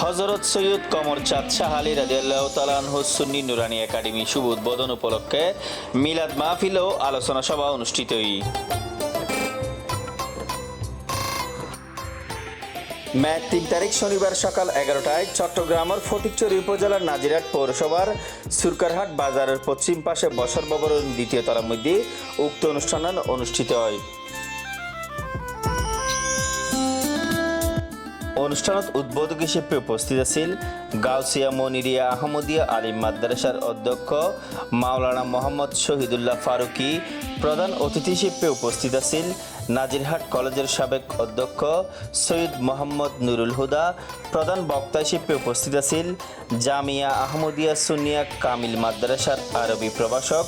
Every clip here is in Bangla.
হজরত সৈয়দ কমর চাঁদ শাহ আলী রাজিয়াল্লাহ তালানহ সুন্নি নুরানি একাডেমি শুভ উদ্বোধন উপলক্ষে মিলাদ মাহফিল ও আলোচনা সভা অনুষ্ঠিতই মে তিন তারিখ শনিবার সকাল এগারোটায় চট্টগ্রামের ফটিকচুরি উপজেলার নাজিরাট পৌরসভার সুরকারহাট বাজারের পশ্চিম পাশে বসর ভবনের দ্বিতীয় তলার মধ্যে উক্ত অনুষ্ঠান অনুষ্ঠিত হয়। অনুষ্ঠানত উদ্বোধক হিসেবে উপস্থিত আছিল গাউসিয়া মনিরিয়া আহমদিয়া আলিম মাদ্রাসার অধ্যক্ষ মাওলানা মোহাম্মদ শহীদুল্লাহ ফারুকি, প্রধান অতিথি হিসেবে উপস্থিত আছিল নাজিরহাট কলেজের সাবেক অধ্যক্ষ সৈয়দ মোহাম্মদ নুরুল হুদা, প্রধান বক্তা হিসেবে উপস্থিত আছিল জামিয়া আহমদিয়া সুনিয়া কামিল মাদ্রাসার আরবি প্রভাষক,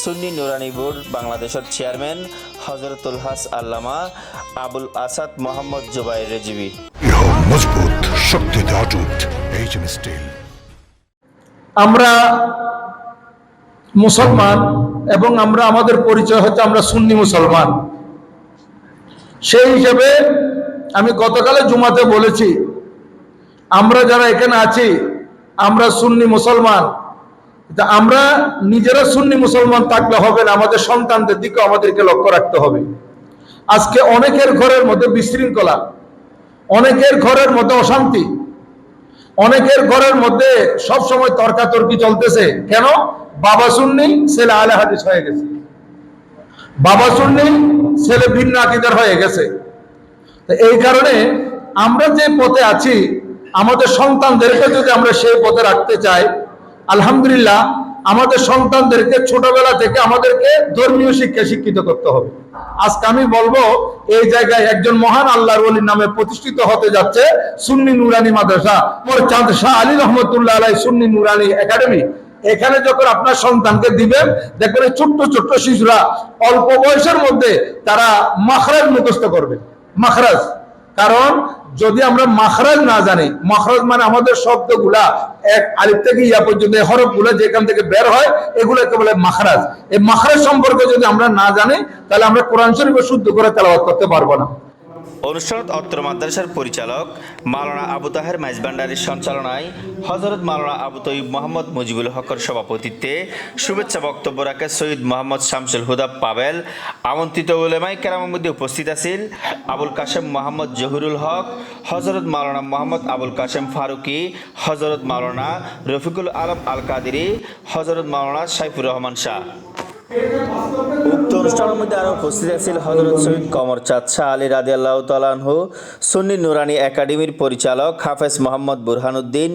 সুন্নি নুরানি বোর্ড বাংলাদেশের চেয়ারম্যান হজরতুল হাস আল্লামা আবুল আসাদ মোহাম্মদ জুবাইর রেজিবি। মজবুত শক্তিতে অটুট এইচএম স্টিল আমরা মুসলমান এবং আমরা আমাদের পরিচয় হচ্ছে আমরা সুন্নি মুসলমান। সেই হিসেবে আমি গতকালে জুমাতে বলেছি, আমরা যারা এখানে আছি, আমরা সুন্নি মুসলমান। আমরা নিজেরা সুন্নি মুসলমান থাকলে হবে না, আমাদের সন্তানদের দিকে আমাদেরকে লক্ষ্য রাখতে হবে। আজকে অনেকের ঘরের মধ্যে বিশৃঙ্খলা। অনেকের ঘরের মধ্যে অশান্তি। অনেকের ঘরের মধ্যে সব সময় তর্কাতর্কি চলতেছে। কেন? বাবা সুন্নি, ছেলে আলে হাদিস হয়ে গেছে। বাবা সুন্নি, ছেলে ভিন্ন আকিদার হয়ে গেছে। এই কারণে আমরা যে পথে আছি, আমাদের সন্তানদেরকে যদি আমরা সেই পথে রাখতে চাই, আলহামদুলিল্লাহ আমাদের সন্তানদেরকে ছোটবেলা থেকে আমাদেরকে ধর্মীয় শিক্ষা শিক্ষিত করতে হবে। আজকে আমি বলব, এই জায়গায় একজন মহান আল্লাহর ওলির নামে প্রতিষ্ঠিত হতে যাচ্ছে সুন্নি নুরানি মাদ্রাসা। মোর চাঁদ শাহ আলী রহমতুল্লাহ আলাই সুন্নি নুরানি একাডেমি। এখানে যখন আপনার সন্তানকে দিবেন, দেখবেন ছোট্ট ছোট্ট শিশুরা অল্প বয়সের মধ্যে তারা মাখরাজ মুখস্থ করবে। মাখরাজ। কারণ যদি আমরা মাখরাজ না জানি, মাখরাজ মানে আমাদের শব্দগুলা, এক আলিপ থেকে ইয়া পর্যন্ত, এই হরফগুলা যেখান থেকে বের হয়, এগুলোকে বলে মাখরাজ। এই মাখরাজ সম্পর্কে যদি আমরা না জানি, তাহলে আমরা কোরআন শরীফে শুদ্ধ করে তেলাওয়াত করতে পারব না। অনুষ্ঠানত অত্র মাদ্রাসার পরিচালক মালানা আবু তাহের মাইজবান্ডারির সঞ্চালনায় হজরত মাওলানা আবু তৈব মোহাম্মদ মুজিবুল হকর সভাপতিত্বে শুভেচ্ছা বক্তব্য রাখে সৈয়দ মোহাম্মদ শামসুল হুদা পাবেল। আমন্ত্রিত উলেমাই কেরামের মধ্যে উপস্থিত আছিল আবুল কাশেম মোহাম্মদ জহুরুল হক হজরত মালানা মোহাম্মদ আবুল কাশেম ফারুকি হজরত মাওলানা রফিকুল আলম আল কাদিরি হজরত মালানা সাইফুর রহমান শাহ। অনুষ্ঠানের মধ্যে আরও উপস্থিত আছিল হজরত সৈয়দ কমর চাঁদ আলী রাজি আল্লাহ তালানহু সুন্নি নুরানি একাডেমির পরিচালক হাফেজ মোহাম্মদ বুরহানুদ্দিন,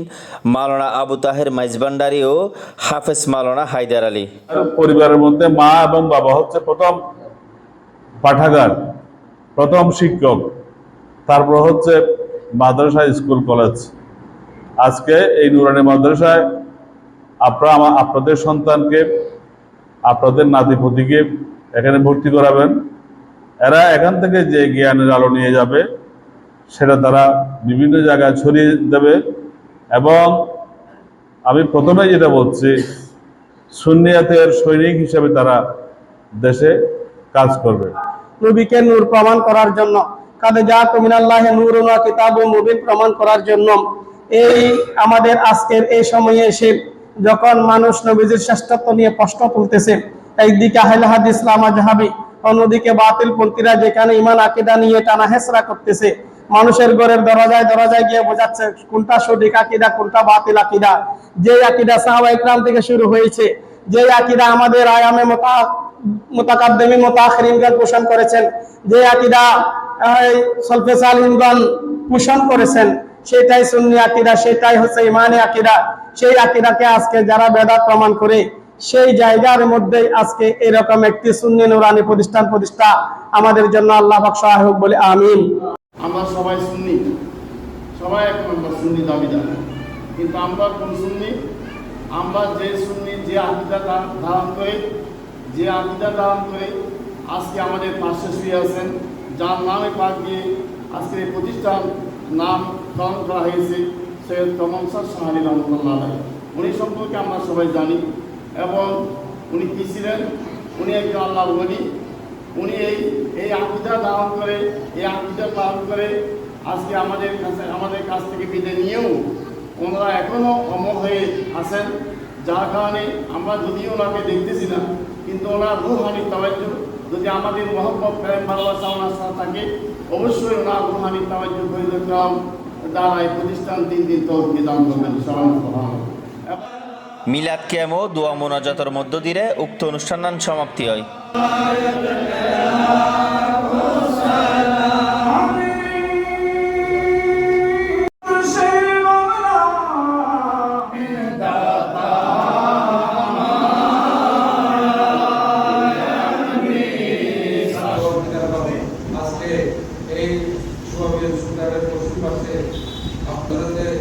মাওলানা আবু তাহের মাইজবান্ডারি ও হাফেজ মাওলানা হায়দার আলী। পরিবারের মধ্যে মা এবং বাবা হচ্ছে প্রথম পাঠাগার, প্রথম শিক্ষক। তারপর হচ্ছে মাদ্রাসা, স্কুল, কলেজ। আজকে এই নুরানি মাদ্রাসায় আপনারা, আপনাদের সন্তানকে, আপনাদের নাতিপতিকে এখানে ভর্তি করাবেন। এরা এখান থেকে যে জ্ঞানের আলো নিয়ে যাবে, সেটা তারা বিভিন্ন জায়গায় ছড়িয়ে দেবে এবং আমি প্রথমে যেটা বলছি, সুন্নিয়াতের সৈনিক হিসেবে তারা দেশে কাজ করবে। নবীকে নূর প্রমাণ করার জন্য, কাদে যা কমিনাল্লাহ নূর কিতাব ও মুবিন প্রমাণ করার জন্য। এই আমাদের আজকের এই সময়ে এসে যখন মানুষ নবীজির শ্রেষ্ঠত্ব নিয়ে প্রশ্ন তুলতেছে একদিকে আহলে ইসলাম আজহাবি অন্যদিকে বাতিল পন্থীরা যেখানে ইমান আকিদা নিয়ে টানা হেসরা করতেছে। মানুষের ঘরের দরজায় দরজায় গিয়ে বোঝাচ্ছে কোনটা সঠিক আকিদা, কোনটা বাতিল আকিদা। যে আকিদা সাহাবা ইকরাম থেকে শুরু হয়েছে যে আকিদা আমাদের আয়ামে মোতা, মোতাকাদ্দমি পোষণ করেছেন যে আকিদা সলফে সালিমগণ পোষণ করেছেন, সেটাই সুন্নি আকিদা, সেটাই হচ্ছে ইমানে আকিদা। সেই আকিদাকে আজকে যারা বেদা প্রমাণ করে সেই জায়গার মধ্যে আজকে এরকম একটি সুন্নি নুরানি প্রতিষ্ঠান প্রতিষ্ঠা আমাদের জন্য আল্লাহ পাক সহায় হোক বলে আমিন। আমরা সবাই শুনি সবাই এক নম্বর সুন্নি দাবিদার। কিন্তু আমরা কোন সুন্নি? আমরা যে সুন্নি, যে আকিদা ধারণ করে, যে আকিদা ধারণ করে, আজকে আমাদের পাশে শুয়ে আছেন, যার নামে পাক দিয়ে আজকে এই প্রতিষ্ঠান নাম গ্রহণ করা হয়েছে, সৈয়দ কমল সাহ সাহানি রহমতুল্লাহ উনি সম্পর্কে আমরা সবাই জানি। এবং উনি কী ছিলেন উনি একজন আল্লাহ বলি উনি এই এই আকিদা ধারণ করে, এই আকিদা পালন করে আজকে আমাদের কাছে, আমাদের কাছ থেকে বিদায় নিয়েও ওনারা এখনও অমর হয়ে আছেন। যার কারণে আমরা যদিও ওনাকে দেখতেছি না, কিন্তু ওনার রুহানি তাওয়াজ্য যদি আমাদের মহব্বত, প্রেম, ভালোবাসা ওনার সাথে থাকে, অবশ্যই ওনার রুহানি তাওয়াজ্য পরিণাম দ্বারা এই প্রতিষ্ঠান তিন দিন তৌফিক দান করবেন। সবাই মিলাদ কেম ও দোয়া মোনাজাতের মধ্য দিয়ে উক্ত অনুষ্ঠান সমাপ্তি হয়। আপনাদের